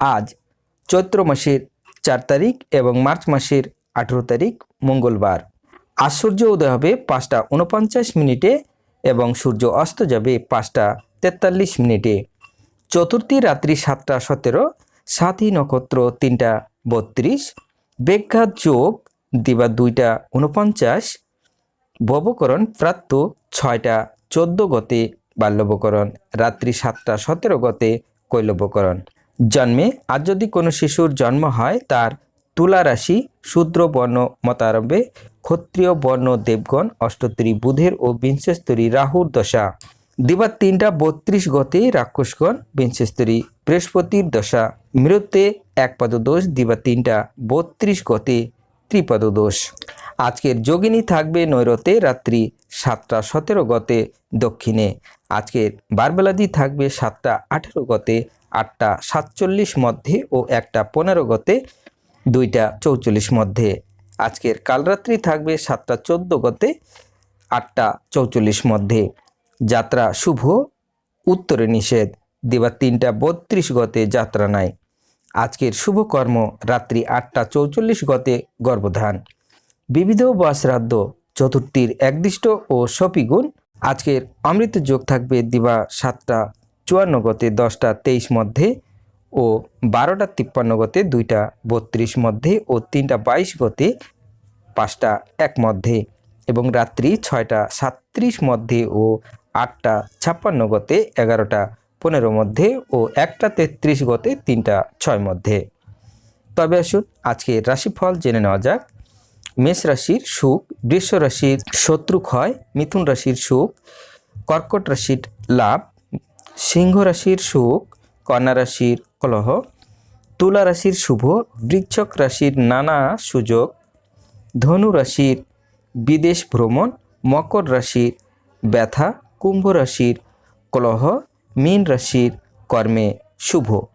আজ চৈত্র মাসের চার তারিখ এবং মার্চ মাসের আঠেরো তারিখ মঙ্গলবার। আজ সূর্য উদয় হবে পাঁচটা উনপঞ্চাশ মিনিটে এবং সূর্য অস্ত যাবে পাঁচটা তেতাল্লিশ মিনিটে। চতুর্থী রাত্রি সাতটা সতেরো, সাতই নক্ষত্র তিনটা বত্রিশ, বেঘাত যোগ দিবা দুইটা উনপঞ্চাশ ববকরণ প্রাপ্ত ছয়টা চোদ্দ গতে বাল্যবকরণ, রাত্রি সাতটা সতেরো গতে কৈলবকরণ। জন্মে আজ যদি কোনো শিশুর জন্ম হয়, তার তুলা রাশি শূদ্র বর্ণ মতারম্ভে ক্ষত্রিয় বর্ণ দেবগণ, অষ্টত্রী বুধের ও বিংশস্তরী রাহুর দশা। দিবার তিনটা বত্রিশ গতে রাক্ষসগণ, বিংশস্তরী বৃহস্পতির দশা। মৃত্যে এক পদ দোষ দিবা তিনটা বত্রিশ গতে ত্রিপদ দোষ আজকের যোগিনী থাকবে নৈরতে রাত্রি সাতটা সতেরো গতে দক্ষিণে। আজকের বারবেলাদি থাকবে সাতটা আঠেরো গতে আটটা সাতচল্লিশ মধ্যে ও একটা পনেরো গতে দুইটা চৌচল্লিশ মধ্যে। আজকের কালরাত্রি থাকবে সাতটা চোদ্দ গতে, আটটা চৌচল্লিশ মধ্যে। যাত্রা শুভ, উত্তরে নিষেধ। দিবা তিনটা বত্রিশ গতে যাত্রা নাই। আজকের শুভকর্ম রাত্রি আটটা চৌচল্লিশ গতে গর্ভধান। বিবিধ বা চতুর্থীর একদিষ্ট ও সপিগুণ। আজকের অমৃত যোগ থাকবে দিবা সাতটা চুয়ান্ন গতে দশটা তেইশ মধ্যে ও বারোটা তিপ্পান্ন গতে দুইটা বত্রিশ মধ্যে ও তিনটা বাইশ গতে পাঁচটা এক মধ্যে এবং রাত্রি ছয়টা সাতত্রিশ মধ্যে ও আটটা ছাপ্পান্ন গতে এগারোটা পনেরো মধ্যে ও একটা তেত্রিশ গতে তিনটা ছয় মধ্যে। তবে আসুন আজকে রাশিফল জেনে নেওয়া যাক। মেষ রাশির সুখ, বৃষ রাশির শত্রু ক্ষয় মিথুন রাশির সুখ, কর্কট রাশির লাভ সিংহ রাশির সুখ, কন্যা রাশির কলহ, তুলা রাশির শুভ বৃক্ষক রাশির নানা সুযোগ, ধনু রাশির বিদেশ ভ্রমণ, মকর রাশির ব্যথা, কুম্ভ রাশির কলহ, মীন রাশির কর্মে শুভ।